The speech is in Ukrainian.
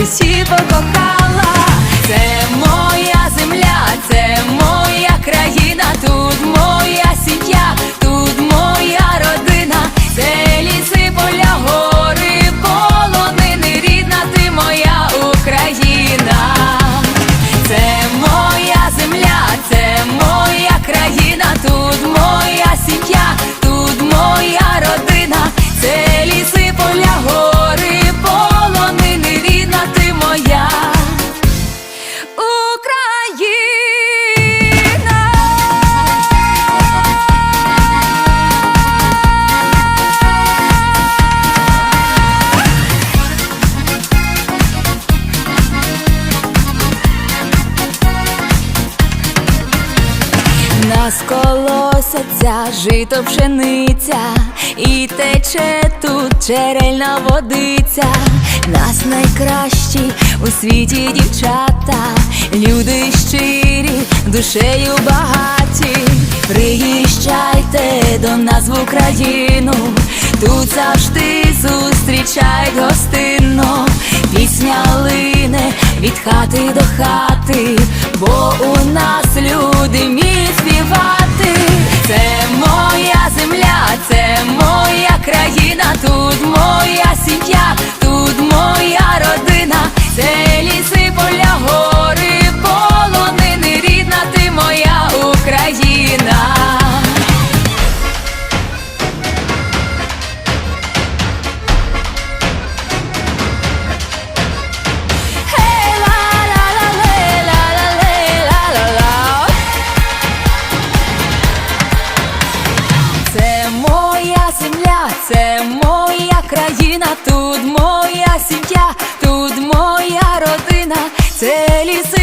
житті покохала. Колосяться жито пшениця, і тече тут черельна водиця. Нас найкращі у світі дівчата, люди щирі, душею багаті. Приїжджайте до нас в Україну, тут завжди зустрічають гостинно. Пісня лине від хати до хати, бо у нас люди вміють fire. Моя країна, тут моя сім'я, тут моя родина, це ліси,